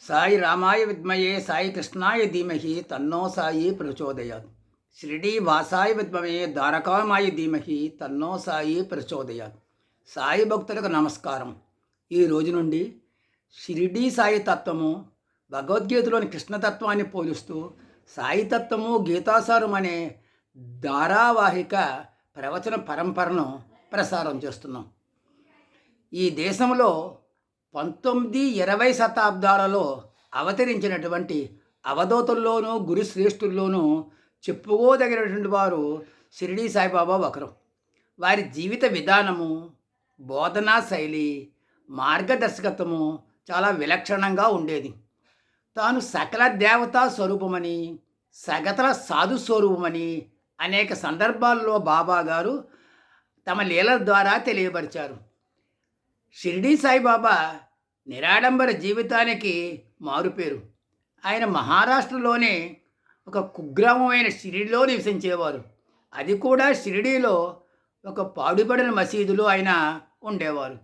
సాయి రామాయ విద్మయే సాయి కృష్ణాయ ధీమహి తన్నో సాయి ప్రచోదయాత్. షిరిడీ వాసాయ విద్మయే ద్వారకామాయ ధీమహి తన్నో సాయి ప్రచోదయాత్. సాయి భక్తులకు నమస్కారం. ఈ రోజు నుండి షిరిడీ సాయి తత్వము భగవద్గీతలోని కృష్ణతత్వాన్ని పోలుస్తూ సాయి తత్వము గీతాసారం అనే ధారావాహిక ప్రవచన పరంపరను ప్రసారం చేస్తున్నాం. ఈ దేశంలో పంతొమ్మిది ఇరవై శతాబ్దాలలో అవతరించినటువంటి అవధూతుల్లోనూ గురు శ్రేష్ఠుల్లోనూ చెప్పుకోదగినటువంటి వారు షిరిడీ సాయిబాబా ఒకరు వారి జీవిత విధానము బోధనా శైలి మార్గదర్శకత్వము చాలా విలక్షణంగా ఉండేది. తాను సకల దేవతా స్వరూపమని సగతల సాధు స్వరూపమని అనేక సందర్భాల్లో బాబా గారు తమ లీలల ద్వారా తెలియపరిచారు. షిరిడీ సాయిబాబా నిరాడంబర జీవితానికి మారుపేరు. ఆయన మహారాష్ట్రలోనే ఒక కుగ్రామమైన షిరిడిలో నివసించేవారు. అది కూడా షిరిడీలో ఒక పాడుపడిన మసీదులో ఆయన ఉండేవారు.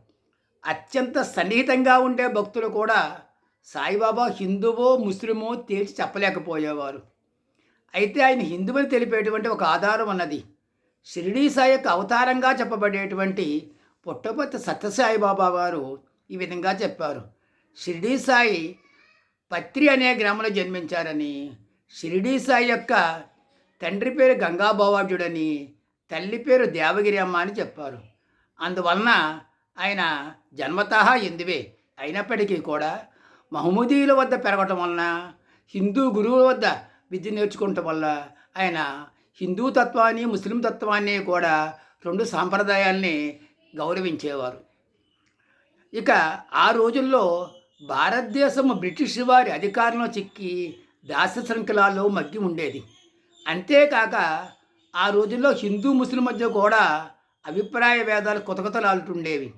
అత్యంత సన్నిహితంగా ఉండే భక్తులు కూడా సాయిబాబా హిందువో ముస్లిమో తేల్చి చెప్పలేకపోయేవారు. అయితే ఆయన హిందువుని తెలిపేటువంటి ఒక ఆధారం ఉన్నది. షిరిడీ సాయి యొక్క అవతారంగా చెప్పబడేటువంటి పుట్టపర్తి సత్యసాయి బాబా గారు ఈ విధంగా చెప్పారు. షిరిడీ సాయి పత్రి అనే గ్రామంలో జన్మించారని షిరిడీ సాయి యొక్క తండ్రి పేరు గంగాబావాజుడని తల్లి పేరు దేవగిరి అమ్మ అని చెప్పారు. అందువలన ఆయన జన్మతహ హిందువే. అయినప్పటికీ కూడా మహమూదీల వద్ద పెరగటం వలన హిందూ గురువుల వద్ద విద్య నేర్చుకోవటం వల్ల ఆయన హిందూ తత్వాన్ని ముస్లిం తత్వాన్ని కూడా రెండు సాంప్రదాయాల్ని గౌరవించేవారు. ఇక ఆ రోజుల్లో భారతదేశం బ్రిటిష్ వారి అధికారంలో చిక్కి దాస శృంఖలాల్లో మగ్గి ఉండేది. అంతేకాక ఆ రోజుల్లో హిందూ ముస్లిం మధ్య కూడా అభిప్రాయ భేదాలు కొతకొతలాడుతుండేవి.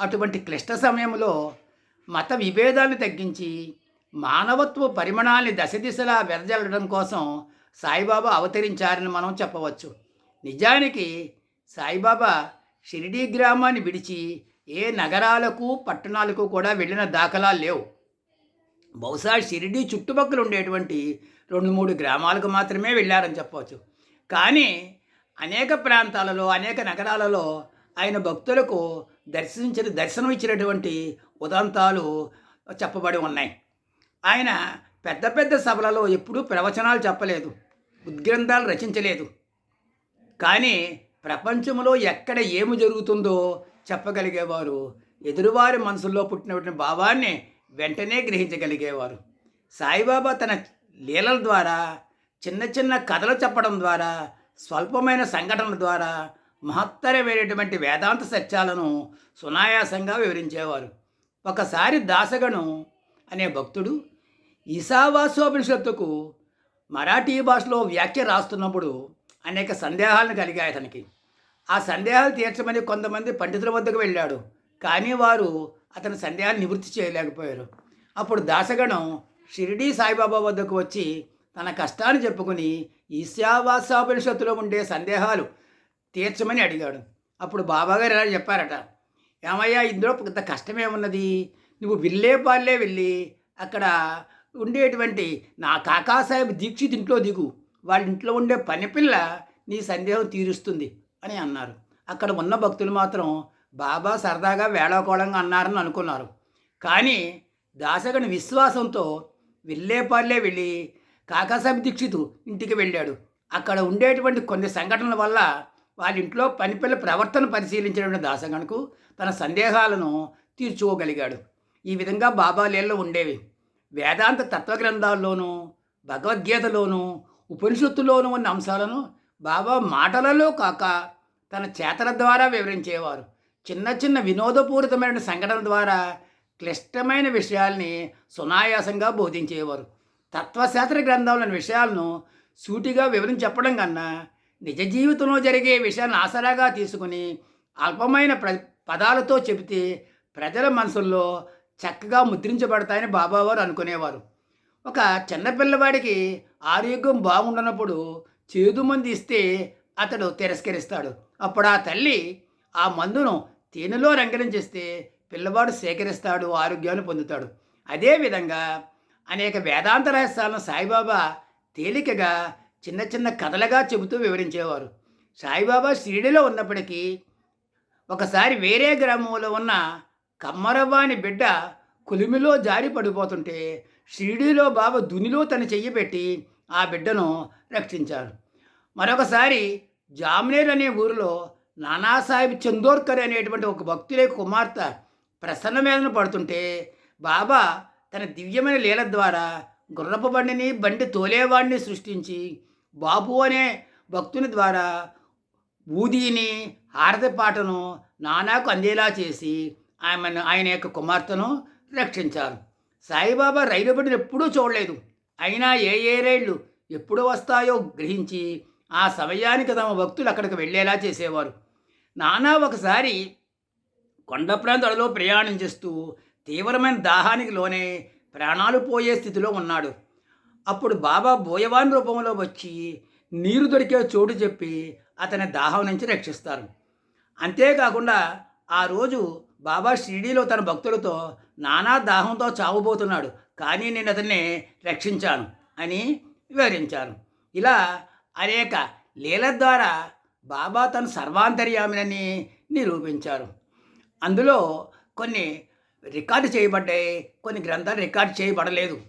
అటువంటి క్లిష్ట సమయంలో మత విభేదాలను తగ్గించి మానవత్వ పరిమాణాన్ని దశ దిశలా వెదజల్లడం కోసం సాయిబాబా అవతరించారని మనం చెప్పవచ్చు. నిజానికి సాయిబాబా షిరిడీ గ్రామాన్ని విడిచి ఏ నగరాలకు పట్టణాలకు కూడా వెళ్ళిన దాఖలాలు లేవు. బహుశా షిరిడీ చుట్టుపక్కల ఉండేటువంటి రెండు మూడు గ్రామాలకు మాత్రమే వెళ్ళారని చెప్పవచ్చు. కానీ అనేక ప్రాంతాలలో అనేక నగరాలలో ఆయన భక్తులకు దర్శించిన దర్శనం ఇచ్చినటువంటి ఉదంతాలు చెప్పబడి ఉన్నాయి. ఆయన పెద్ద పెద్ద సభలలో ఎప్పుడూ ప్రవచనాలు చెప్పలేదు. ఉద్గ్రంథాలు రచించలేదు. కానీ ప్రపంచంలో ఎక్కడ ఏమి జరుగుతుందో చెప్పగలిగేవారు. ఎదురువారి మనసుల్లో పుట్టినటువంటి భావాన్ని వెంటనే గ్రహించగలిగేవారు. సాయిబాబా తన లీలల ద్వారా చిన్న చిన్న కథలు చెప్పడం ద్వారా స్వల్పమైన సంఘటనల ద్వారా మహత్తరమైనటువంటి వేదాంత సత్యాలను సునాయాసంగా వివరించేవారు. ఒకసారి దాసగను అనే భక్తుడు ఈశావాసోపనిషత్తుకు మరాఠీ భాషలో వ్యాఖ్య రాస్తున్నప్పుడు అనేక సందేహాలను కలిగాయి అతనికి. ఆ సందేహాలు తీర్చమని కొంతమంది పండితుల వద్దకు వెళ్ళాడు. కానీ వారు అతని సందేహాన్ని నివృత్తి చేయలేకపోయారు. అప్పుడు దాసగణం షిరిడీ సాయిబాబా వద్దకు వచ్చి తన కష్టాన్ని చెప్పుకుని ఈశావాసాపనిషత్తులో ఉండే సందేహాలు తీర్చమని అడిగాడు. అప్పుడు బాబాగారు ఇలా చెప్పారట. ఏమయ్యా ఇందులో పెద్ద కష్టమేమున్నది? నువ్వు విల్లేపాల్లే వెళ్ళి అక్కడ ఉండేటువంటి నా కాకాసాహెబ్ దీక్షిత్ ఇంట్లో దిగు. వాళ్ళ ఇంట్లో ఉండే పనిపిల్ల నీ సందేహం తీరుస్తుంది అని అన్నారు. అక్కడ ఉన్న భక్తులు మాత్రం బాబా సరదాగా వేళాకోళంగా అన్నారని అనుకున్నారు. కానీ దాసగని విశ్వాసంతో వెళ్ళేపార్లే వెళ్ళి కాకాసాబి దీక్షితు ఇంటికి వెళ్ళాడు. అక్కడ ఉండేటువంటి కొన్ని సంఘటనల వల్ల వాళ్ళ ఇంట్లో పనిపిల్ల ప్రవర్తన పరిశీలించినటువంటి దాసగణకు తన సందేహాలను తీర్చుకోగలిగాడు. ఈ విధంగా బాబా లీలలో ఉండేవి. వేదాంత తత్వగ్రంథాల్లోనూ భగవద్గీతలోనూ ఉపనిషత్తులోనూ ఉన్న అంశాలను బాబా మాటలలో కాక తన చేతల ద్వారా వివరించేవారు. చిన్న చిన్న వినోదపూరితమైన సంఘటన ద్వారా క్లిష్టమైన విషయాల్ని సునాయాసంగా బోధించేవారు. తత్వశాస్త్ర గ్రంథంలోని విషయాలను సూటిగా వివరించి చెప్పడం కన్నా నిజ జీవితంలో జరిగే విషయాన్ని ఆసరాగా తీసుకుని అల్పమైన ప్ర పదాలతో చెబితే ప్రజల మనసుల్లో చక్కగా ముద్రించబడతాయని బాబావారు అనుకునేవారు. ఒక చిన్నపిల్లవాడికి ఆరోగ్యం బాగుండనప్పుడు చేదు మందు ఇస్తే అతడు తిరస్కరిస్తాడు. అప్పుడు ఆ తల్లి ఆ మందును తేనెలో రంగరించేస్తే పిల్లవాడు సేకరిస్తాడు ఆరోగ్యాన్ని పొందుతాడు. అదేవిధంగా అనేక వేదాంత రహస్యాలను సాయిబాబా తేలికగా చిన్న చిన్న కథలుగా చెబుతూ వివరించేవారు. సాయిబాబా షిరిడిలో ఉన్నప్పటికీ ఒకసారి వేరే గ్రామంలో ఉన్న కమ్మరవ్వ అని బిడ్డ కులిమిలో జారి పడిపోతుంటే షిరిడీలో బాబా దునిలో తన చెయ్యి పెట్టి ఆ బిడ్డను రక్షించారు. మరొకసారి జామ్నేర్ అనే ఊరిలో నానాసాహెబ్ చందోర్కర్ అనేటువంటి ఒక భక్తుల కుమార్తె ప్రసన్న మీదను పడుతుంటే బాబా తన దివ్యమైన లీల ద్వారా గుర్రపు బండిని బండి తోలేవాడిని సృష్టించి బాబు అనే భక్తుని ద్వారా ఊదీని హారతి పాటను నానాకు అందేలా చేసి ఆమెను ఆయన యొక్క కుమార్తెను రక్షించారు. సాయిబాబా రైలు బండిని ఎప్పుడూ చూడలేదు. అయినా ఏ ఏ రైళ్ళు ఎప్పుడు వస్తాయో గ్రహించి ఆ సమయానికి తమ భక్తులు అక్కడికి వెళ్ళేలా చేసేవారు. నానా ఒకసారి కొండ ప్రాంతాలలో ప్రయాణం చేస్తూ తీవ్రమైన దాహానికి లోనే ప్రాణాలు పోయే స్థితిలో ఉన్నాడు. అప్పుడు బాబా బోయవాన్ రూపంలో వచ్చి నీరు దొరికే చోటు చెప్పి అతని దాహం నుంచి రక్షిస్తారు. అంతేకాకుండా ఆ రోజు బాబా షిరిడీలో తన భక్తులతో నానా దాహంతో చావబోతున్నాడు. కానీ నేను అతన్ని రక్షించాను అని వివరించాను. ఇలా అనేక లీల ద్వారా బాబా తను సర్వాంతర్యామినని నిరూపించారు. అందులో కొన్ని రికార్డు చేయబడ్డాయి కొన్ని గ్రంథాలు రికార్డు చేయబడలేదు.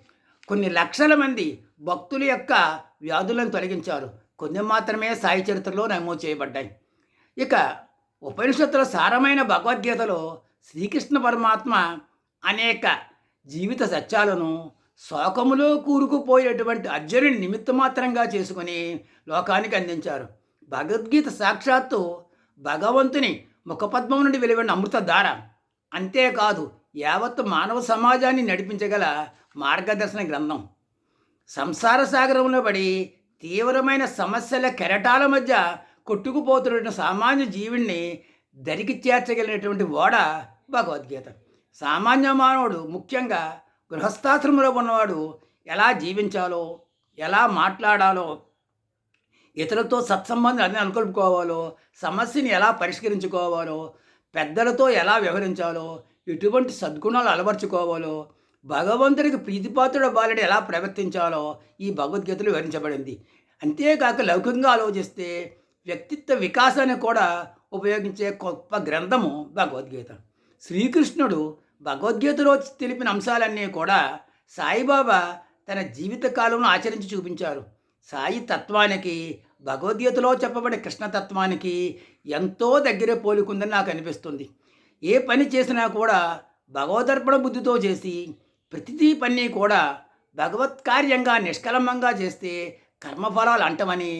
కొన్ని లక్షల మంది భక్తుల యొక్క వ్యాధులను తొలగించారు. కొన్ని మాత్రమే సాయి చరిత్రలో నమోదు చేయబడ్డాయి. ఇక ఉపనిషత్తుల సారమైన భగవద్గీతలో శ్రీకృష్ణ పరమాత్మ అనేక జీవిత సత్యాలను శోకములో కూరుకుపోయేటువంటి అర్జునుని నిమిత్త మాత్రంగా చేసుకుని లోకానికి అందించారు. భగవద్గీత సాక్షాత్తు భగవంతుని ముఖపద్మం నుండి వెలువడిన అమృత ధార అంతేకాదు యావత్ మానవ సమాజాన్ని నడిపించగల మార్గదర్శన గ్రంథం. సంసార సాగరంలో పడి తీవ్రమైన సమస్యల కెరటాల మధ్య కొట్టుకుపోతున్న సామాన్య జీవుణ్ణి దరికి చేర్చగలిగినటువంటి ఓడ భగవద్గీత. సామాన్య మానవుడు ముఖ్యంగా గృహస్థాశ్రమంలో ఉన్నవాడు ఎలా జీవించాలో ఎలా మాట్లాడాలో ఇతరులతో సత్సంబంధం అన్ని అనుకలుపుకోవాలో సమస్యని ఎలా పరిష్కరించుకోవాలో పెద్దలతో ఎలా వ్యవహరించాలో ఎటువంటి సద్గుణాలు అలవర్చుకోవాలో భగవంతుడికి ప్రీతిపాత్రుడు బాలుడు ఎలా ప్రవర్తించాలో ఈ భగవద్గీతలో వివరించబడింది. అంతేకాక లౌకికంగా ఆలోచిస్తే వ్యక్తిత్వ వికాసాన్ని కూడా ఉపయోగించే గొప్ప గ్రంథము భగవద్గీత. శ్రీకృష్ణుడు భగవద్గీతలో తెలిపిన అంశాలన్నీ కూడా సాయిబాబా తన జీవితకాలంలో ఆచరించి చూపించారు. సాయి తత్వానికి భగవద్గీతలో చెప్పబడే కృష్ణతత్వానికి ఎంతో దగ్గర పోలుకుందని నాకు అనిపిస్తుంది. ఏ పని చేసినా కూడా భగవదర్పణ బుద్ధితో చేసి ప్రతిదీ పని కూడా భగవత్ కార్యంగా నిష్కలంబంగా చేస్తే కర్మఫలాలు అంటమని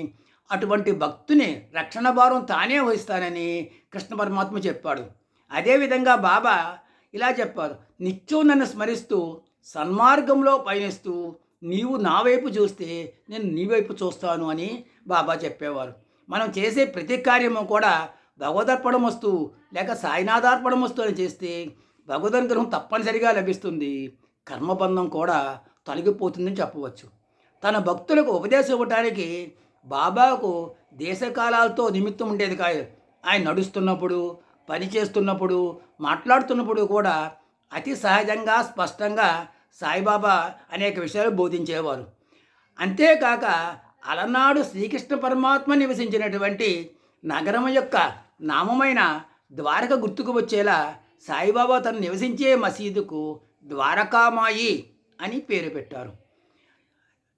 అటువంటి భక్తుని రక్షణ భారం తానే వహిస్తానని కృష్ణ పరమాత్మ చెప్పాడు. అదేవిధంగా బాబా ఇలా చెప్పారు. నిత్యం నన్ను స్మరిస్తూ సన్మార్గంలో పయనిస్తూ నీవు నా వైపు చూస్తే నేను నీ వైపు చూస్తాను అని బాబా చెప్పేవారు. మనం చేసే ప్రతి కార్యము కూడా భగవదర్పణం వస్తూ లేక సాయినాథార్పణం వస్తూ అని చేస్తే భగవదనుగ్రహం తప్పనిసరిగా లభిస్తుంది. కర్మబంధం కూడా తొలగిపోతుందని చెప్పవచ్చు. తన భక్తులకు ఉపదేశం ఇవ్వటానికి బాబాకు దేశకాలాలతో నిమిత్తం ఉండేది కాదు. ఆయన నడుస్తున్నప్పుడు పని చేస్తున్నప్పుడు మాట్లాడుతున్నప్పుడు కూడా అతి సహజంగా స్పష్టంగా సాయిబాబా అనేక విషయాలు బోధించేవారు. అంతేకాక అలనాడు శ్రీకృష్ణ పరమాత్మ నివసించినటువంటి నగరం యొక్క నామమైన ద్వారక గుర్తుకు వచ్చేలా సాయిబాబా తను నివసించే మసీదుకు ద్వారకామాయి అని పేరు పెట్టారు.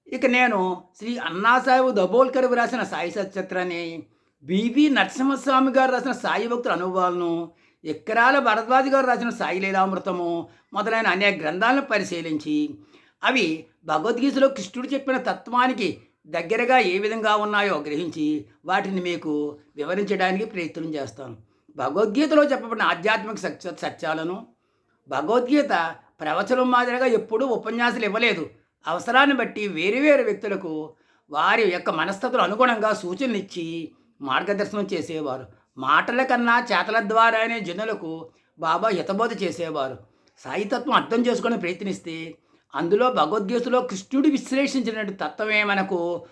ఇక నేను శ్రీ అన్నాసాహెబ్ దబోల్కర్ రాసిన సాయి సత్యత్రాన్ని బివి నరసింహస్వామి గారు రాసిన సాయి భక్తుల అనుభవాలను ఎక్కరాల భరద్వాజి గారు రాసిన సాయి లీలామృతము మొదలైన అనేక గ్రంథాలను పరిశీలించి అవి భగవద్గీతలో కృష్ణుడు చెప్పిన తత్వానికి దగ్గరగా ఏ విధంగా ఉన్నాయో గ్రహించి వాటిని మీకు వివరించడానికి ప్రయత్నం చేస్తాను. భగవద్గీతలో చెప్పబడిన ఆధ్యాత్మిక సత్య సత్యాలను భగవద్గీత ప్రవచనం మాదిరిగా ఎప్పుడూ ఉపన్యాసాలు ఇవ్వలేదు. అవసరాన్ని బట్టి వేరు వేరు వ్యక్తులకు వారి యొక్క మనస్తత్వం అనుగుణంగా సూచనలు ఇచ్చి మార్గదర్శనం చేసేవారు. మాటల కన్నా చేతల ద్వారానే జనులకు బాబా హితబోధ చేసేవారు. సాయితత్వం అర్థం చేసుకుని ప్రయత్నిస్తే అందులో భగవద్గీతలో కృష్ణుడు విశ్లేషించినటువంటి తత్వమే మనకు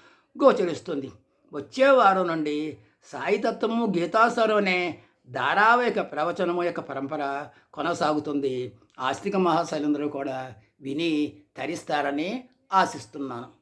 గోచరిస్తుంది. వచ్చే వారం నుండి సాయితత్వము గీతాసారం అనే ధారావాహిక ప్రవచనము యొక్క పరంపర కొనసాగుతుంది. ఆస్తిక మహాశైలందరూ కూడా విని తరిస్తారని ఆశిస్తున్నాను.